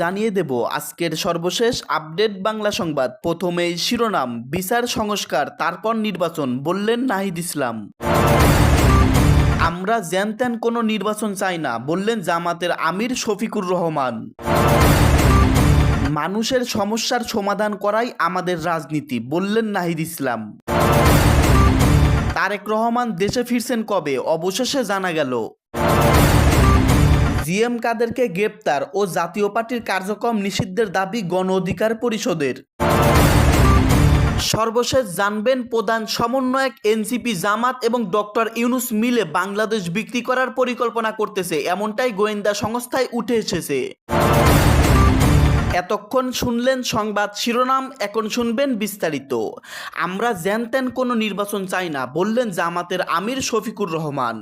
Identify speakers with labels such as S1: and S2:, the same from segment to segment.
S1: জানিয়ে দেব আজকের সর্বশেষ আপডেট বাংলা সংবাদ। প্রথমেই শিরোনাম, বিচার সংস্কার, তারপর নির্বাচন, বললেন নাহিদ ইসলাম। আমরা জ্যান ত্যান কোনো নির্বাচন চাই না, বললেন জামাতের আমির শফিকুর রহমান। মানুষের সমস্যার সমাধান করাই আমাদের রাজনীতি, বললেন নাহিদ ইসলাম। তারেক রহমান দেশে ফিরছেন কবে? অবশেষে জানা গেল। জিএম কাদেরকে গ্রেপ্তার ও জাতীয় পার্টির কার্যক্রম নিষিদ্ধের দাবি গণ অধিকার পরিষদের। সর্বশেষ জানবেন প্রধান সমন্বয়ক এনসিপি জামাত এবং ডক্টর ইউনুস মিলে বাংলাদেশ বিক্রি করার পরিকল্পনা করতেছে, এমনটাই গোয়েন্দা সংস্থায় উঠে এসেছে। এতক্ষণ শুনলেন সংবাদ শিরোনাম, এখন শুনবেন বিস্তারিত। আমরা জ্যান ত্যান কোনো নির্বাচন চাই না, বললেন জামাতের আমির শফিকুর রহমান।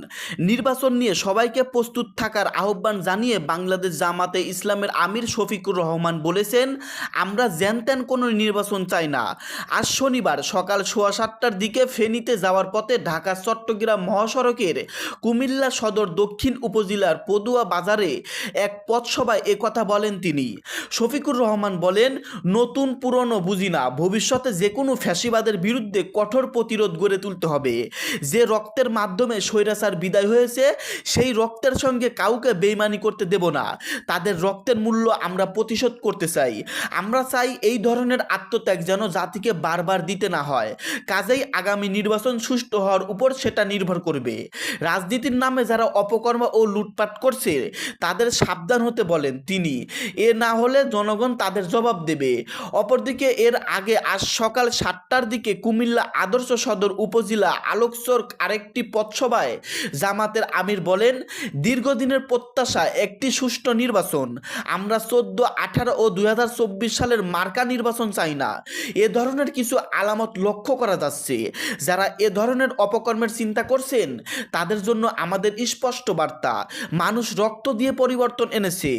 S1: নির্বাচন নিয়ে সবাইকে প্রস্তুত থাকার আহ্বান জানিয়ে বাংলাদেশ জামাতে ইসলামের আমির শফিকুর রহমান বলেছেন, আমরা জ্যান ত্যান কোনো নির্বাচন চাই না। আজ শনিবার সকাল সোয়া সাতটার দিকে ফেনীতে যাওয়ার পথে ঢাকা চট্টগ্রাম মহাসড়কের কুমিল্লা সদর দক্ষিণ উপজেলার পদুয়া বাজারে এক পথসভায় একথা বলেন তিনি। শফিকুর রহমান বলেন নতুন পুরনো বুঝি না, ভবিষ্যতে যে কোনো ফ্যাসিবাদের বিরুদ্ধে কঠোর প্রতিরোধ গড়ে তুলতে হবে। যে রক্তের মাধ্যমে স্বৈরাচার বিদায় হয়েছে, সেই রক্তের সঙ্গে কাউকে বেইমানি করতে দেব না। তাদের রক্তের মূল্য আমরা প্রতিশোধ করতে চাই। আমরা চাই এই ধরনের আত্মত্যাগ যেন জাতিকে বারবার দিতে না হয়। কাজেই আগামী নির্বাচন সুষ্ঠু হওয়ার উপর সেটা নির্ভর করবে। রাজনীতির নামে যারা অপকর্ম ও লুটপাট করছে, তাদের সাবধান হতে বলেন তিনি। এ না হলে জনগণ তাদের জবাব দেবে। অপরদিকে এর আগে আজ সকাল সাতটার দিকে কুমিল্লা আদর্শ সদর উপজেলা আলোকচর আরেকটি পথসভায় জামাতের আমির বলেন, দীর্ঘদিনের প্রত্যাশা একটি সুষ্ঠু নির্বাচন। আমরা চোদ্দ, আঠারো ও দুই সালের মার্কা নির্বাচন চাই না। এ ধরনের কিছু আলামত লক্ষ্য করা যাচ্ছে। যারা এ ধরনের অপকর্মের চিন্তা করছেন, তাদের জন্য আমাদের স্পষ্ট বার্তা। মানুষ রক্ত দিয়ে পরিবর্তন এনেছে।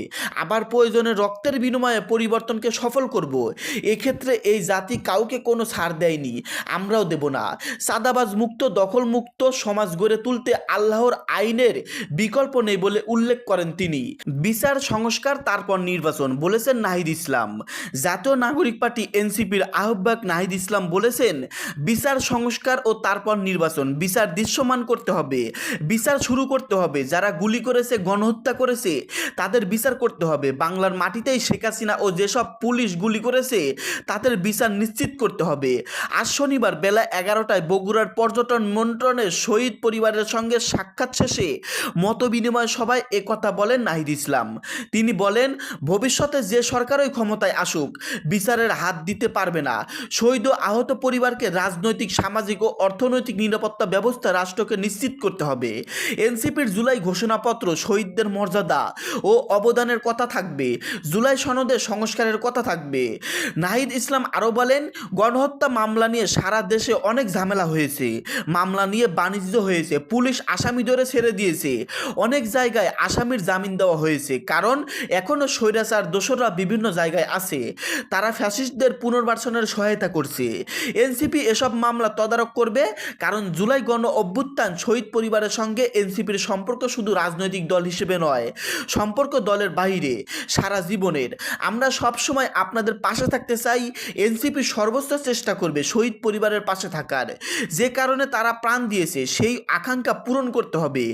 S1: আবার প্রয়োজনে রক্তের বিনিময়ে পরিবর্তনকে সফল করব। এক্ষেত্রে এই জাতি কাউকে কোনো ছাড় দেয়নি। আমরাও দেব না। সাদাবাজ মুক্ত দখল মুক্ত সমাজ গড়ে তুলতে আল্লাহর আইনের বিকল্প নেই বলে উল্লেখ করেন তিনি। বিচার, সংস্কার, তারপর নির্বাচন, বলেছেন নাহিদ ইসলাম। জাতীয় নাগরিক পার্টি এনসিপির আহ্বায়ক নাহিদ ইসলাম বলেছেন, বিচার, সংস্কার ও তারপর নির্বাচন, বিচার দৃশ্যমান করতে হবে। বিচার শুরু করতে হবে। যারা গুলি করেছে, গণহত্যা করেছে, তাদের বিচার করতে হবে। বাংলার মাটিতেই শেখ হাসিনা ও যেসব পুলিশ গুলি করেছে, তাদের বিচার নিশ্চিত করতে হবে। আজ শনিবার বেলা এগারোটায় বগুড়ার পর্যটন মন্ত্রণের শহীদ পরিবারের সঙ্গে সাক্ষাৎ শেষে মতবিনিময় সভায় একথা বলেন নাহিদ ইসলাম। তিনি বলেন, ভবিষ্যতে যে সরকারই ক্ষমতায় আসুক, বিচারের হাত দিতে পারবে না। শহীদ ও আহত পরিবারকে রাজনৈতিক, সামাজিক ও অর্থনৈতিক নিরাপত্তা ব্যবস্থা রাষ্ট্রকে নিশ্চিত করতে হবে। এনসিপির জুলাই ঘোষণাপত্র শহীদদের মর্যাদা ও অবদানের কথা থাকবে। জুলাই সনদে সংস্কারের কথা থাকবে। নাহিদ ইসলাম আরও বলেন, গণহত্যা মামলা নিয়ে সারা দেশে অনেক ঝামেলা হয়েছে। মামলা নিয়ে বাণিজ্য হয়েছে, পুলিশ আসামি ধরে ছেড়ে দিয়েছে। অনেক জায়গায় আসামির জামিন দেওয়া হয়েছে, কারণ এখনও স্বৈরাচার দোসররা বিভিন্ন জায়গায় আছে। তারা ফ্যাসিস্টদের পুনর্বাসনের সহায়তা করছে। এনসিপি এসব মামলা তদারক করবে, কারণ জুলাই গণ অভ্যুত্থান শহীদ পরিবারের সঙ্গে এনসিপির সম্পর্ক শুধু রাজনৈতিক দল হিসেবে নয়, সম্পর্ক দলের বাইরে, সারা জীবনের। আমরা সবসময় আপনাদের পাশে থাকতে চাই, এনসিপি সর্বোচ্চ চেষ্টা করবে শহীদ পরিবারের পাশে থাকার। যে কারণে তারা প্রাণ দিয়েছে, সেই আকাঙ্ক্ষা পূরণ করতে হবে।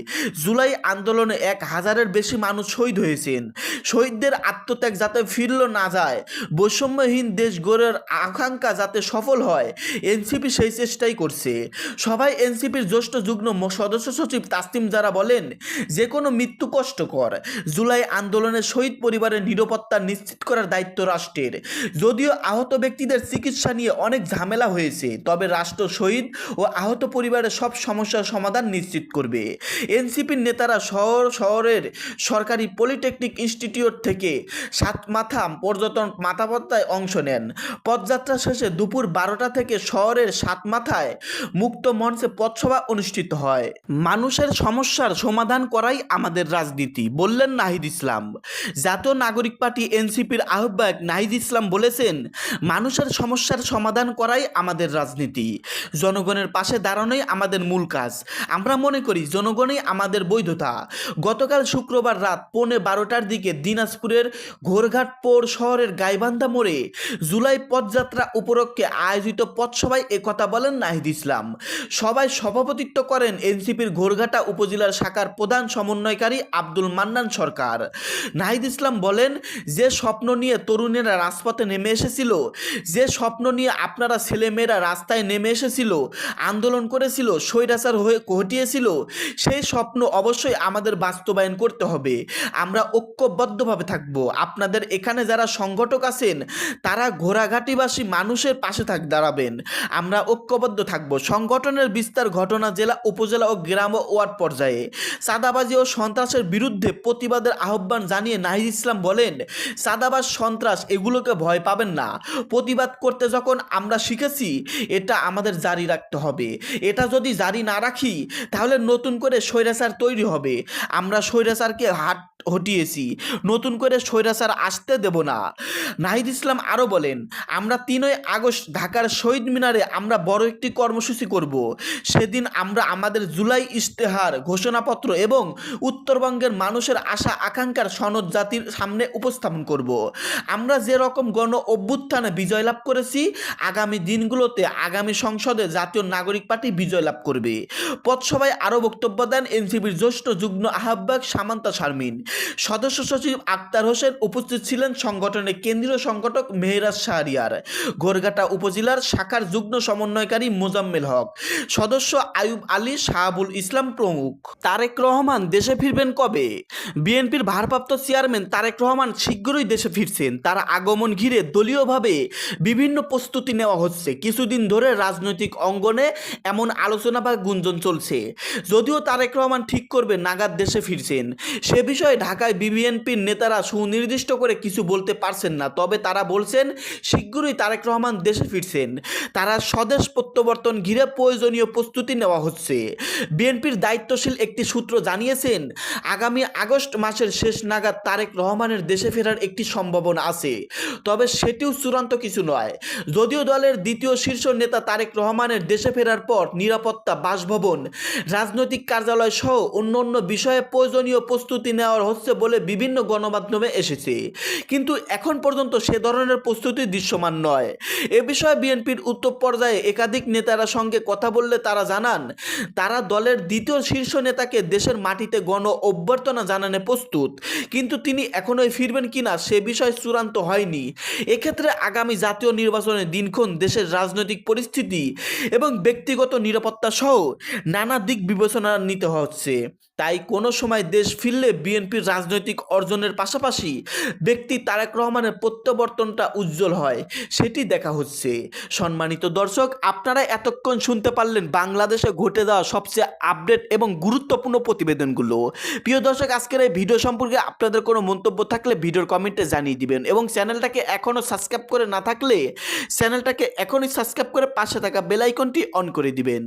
S1: জুলাই আন্দোলনে এক হাজারের বেশি মানুষ শহীদ হয়েছেন। শহীদদের আত্মত্যাগ যাতে ফিরল না যায়, বৈষম্যহীন দেশ গড়ের আকাঙ্ক্ষা যাতে সফল হয়, এনসিপি সেই চেষ্টাই করছে। সবাই এনসিপির জ্যেষ্ঠ যুগ্ম সদস্য সচিব তাসতিম যারা বলেন, যে কোনো মৃত্যু কষ্টকর। জুলাই আন্দোলনে শহীদ পরিবারের নিরাপত্তা নিশ্চিত করার দায়িত্ব রাষ্ট্রের। যদিও আহত ব্যক্তিদের চিকিৎসা নিয়ে অনেক ঝামেলা হয়েছে, তবে রাষ্ট্র শহীদ ও আহত পরিবারের সব সমস্যার সমাধান নিশ্চিত করবে। এনসিপির নেতারা শহর, শহরের সরকারি পলিটেকনিক ইনস্টিটিউট থেকে সাত মাথা পর্যটন মাথাপত্তায় অংশ নেন। পদযাত্রা শেষে দুপুর বারোটা থেকে শহরের সাত মাথায় মুক্ত মঞ্চে পথসভা অনুষ্ঠিত হয়। মানুষের সমস্যার সমাধান করাই আমাদের রাজনীতি, বললেন নাহিদ ইসলাম। জাতীয় নাগরিক পার্টি এনসিপি এনসিপির আহ্বায়ক নাহিদ ইসলাম বলেছেন, মানুষের সমস্যার সমাধান করাই আমাদের রাজনীতি। জনগণের পাশে দাঁড়ানোই আমাদের মূল কাজ। আমরা মনে করি জনগণই আমাদের বৈধতা। গতকাল শুক্রবার রাত পৌনে বারোটার দিকে দিনাজপুরের ঘোরঘাট পৌর শহরের গাইবান্ধা মোড়ে জুলাই পদযাত্রা উপলক্ষে আয়োজিত পথসভায় একথা বলেন নাহিদ ইসলাম। সভায় সভাপতিত্ব করেন এনসিপির ঘোরঘাটা উপজেলার শাখার প্রধান সমন্বয়কারী আব্দুল মান্নান সরকার। নাহিদ ইসলাম বলেন, যে স্বপ্ন নিয়ে তরুণেরা রাজপথে নেমে এসেছিল। যে স্বপ্ন নিয়ে আপনারা ছেলেমেয়েরা রাস্তায় নেমে এসেছিল, আন্দোলন করেছিল, স্বৈরাচার হয়ে ঘটিয়েছিল, সেই স্বপ্ন অবশ্যই আমাদের বাস্তবায়ন করতে হবে। আমরা ঐক্যবদ্ধভাবে থাকব। আপনাদের এখানে যারা সংগঠক আছেন, তারা ঘোড়াঘাটিবাসী মানুষের পাশে থাক, দাঁড়াবেন। আমরা ঐক্যবদ্ধ থাকব। সংগঠনের বিস্তার ঘটনা জেলা, উপজেলা ও গ্রাম ও ওয়ার্ড পর্যায়ে। চাঁদাবাজি ও সন্ত্রাসের বিরুদ্ধে প্রতিবাদের আহ্বান জানিয়ে নাহিদ ইসলাম বলেন চাঁদাবাজ সন্ত্রাস, এগুলোকে ভয় পাবেন না। প্রতিবাদ করতে যখন আমরা শিখেছি, এটা আমাদের জারি রাখতে হবে। এটা যদি জারি না রাখি, তাহলে নতুন করে স্বৈরাচার তৈরি হবে। আমরা স্বৈরাচারকে হাট হটিয়েছি। নতুন করে স্বৈরাচার আসতে দেব না। নাহিদ ইসলাম আরও বলেন, আমরা তিনই আগস্ট ঢাকার শহীদ মিনারে আমরা বড় একটি কর্মসূচি করব। সেদিন আমরা আমাদের জুলাই ইশতেহার, ঘোষণাপত্র এবং উত্তরবঙ্গের মানুষের আশা আকাঙ্ক্ষার সনদ জাতির সামনে উপস্থাপন করব। আমরা যে রকম গণ অভ্যুত্থানে বিজয় লাভ করেছি, আগামী দিনগুলোতে আগামী সংসদে জাতীয় নাগরিক পার্টি বিজয় লাভ করবে। পথসভায় আরও বক্তব্য দেন এনসিপির জ্যেষ্ঠ যুগ্ম আহ্বায়ক সামান্তা শারমিন। সদস্য সচিব আক্তার হোসেন উপস্থিত ছিলেন সংগঠনের কেন্দ্রীয় সংগঠক মেহরাজ শাহরিয়ার। গোরঘাটা উপজেলার শাখার যুগ্ম সমন্বয়কারী মোজাম্মেল হক। সদস্য আয়ুব আলী শাহাবুল ইসলাম প্রমুখ। তারেক রহমান দেশে ফিরবেন কবে? বিএনপির ভারপ্রাপ্ত চেয়ারম্যান তারেক রহমান শীঘ্রই দেশে ফিরছেন, তার আগমন ঘিরে দলীয়ভাবে বিভিন্ন প্রস্তুতি নেওয়া হচ্ছে। কিছুদিন ধরে রাজনৈতিক অঙ্গনে এমন আলোচনা বা গুঞ্জন চলছে। যদিও তারেক রহমান ঠিক করবে নাগাদ দেশে ফিরছেন। সে বিষয়ে ঢাকায় বিবিএনপির নেতারা সুনির্দিষ্ট করে কিছু বলতে পারছেন না। তবে তারা বলছেন শীঘ্রই তারেক রহমান দেশে ফিরছেন। তারা স্বদেশ প্রত্যাবর্তন ঘিরে প্রয়োজনীয় প্রস্তুতি নেওয়া হচ্ছে। বিএনপির দায়িত্বশীল একটি সূত্র জানিয়েছেন, আগামী আগস্ট মাসের শেষ নাগাদ তারেক রহমানের দেশে ফেরার একটি সম্ভাবনা আছে। তবে সেটিও চূড়ান্ত কিছু নয়। যদিও দলের দ্বিতীয় শীর্ষ নেতা তারেক রহমানের দেশে ফেরার পর নিরাপত্তা বাসভবন, রাজনৈতিক কার্যালয় সহ অন্য অন্য বিষয়ে প্রয়োজনীয় প্রস্তুতি নেওয়া হচ্ছে বলে বিভিন্ন গণমাধ্যমে এসেছে। কিন্তু এখন পর্যন্ত সে ধরনের প্রস্তুতি দৃশ্যমান নয়। এ বিষয়ে বিএনপির উত্তর পর্যায়ে একাধিক নেতারা সঙ্গে কথা বললে তারা জানান, তারা দলের দ্বিতীয় শীর্ষ নেতাকে দেশের মাটিতে গণ অভ্যর্থনা জানানে প্রস্তুত, কিন্তু তিনি এখনোই ফিরবেন কিনা সে বিষয় চূড়ান্ত হয়নি। এক্ষেত্রে আগামী জাতীয় নির্বাচনের দিনক্ষণ দেশের রাজনৈতিক পরিস্থিতি এবং ব্যক্তিগত নিরাপত্তা সহ নানা দিক বিবেচনা নিতে হচ্ছে। তাই কোনো সময় দেশ ফিরলে বিএনপির রাজনৈতিক অর্জনের পাশাপাশি ব্যক্তি তারেক রহমানের প্রত্যাবর্তনটা উজ্জ্বল হয়, সেটি দেখা হচ্ছে। সম্মানিত দর্শক, আপনারা এতক্ষণ শুনতে পারলেন বাংলাদেশে ঘটে যাওয়া সবচেয়ে আপডেট এবং গুরুত্বপূর্ণ প্রতিবেদনগুলো। প্রিয় দর্শক, আজকের এই ভিডিও সম্পর্কে আপনাদের কোনো মন্তব্য থাকলে ভিডিওর কমেন্টে জানিয়ে দিবেন এবং চ্যানেলটাকে এখনও সাবস্ক্রাইব করে না থাকলে চ্যানেলটাকে এখনই সাবস্ক্রাইব করে পাশে থাকা বেল আইকনটি অন করে দিবেন।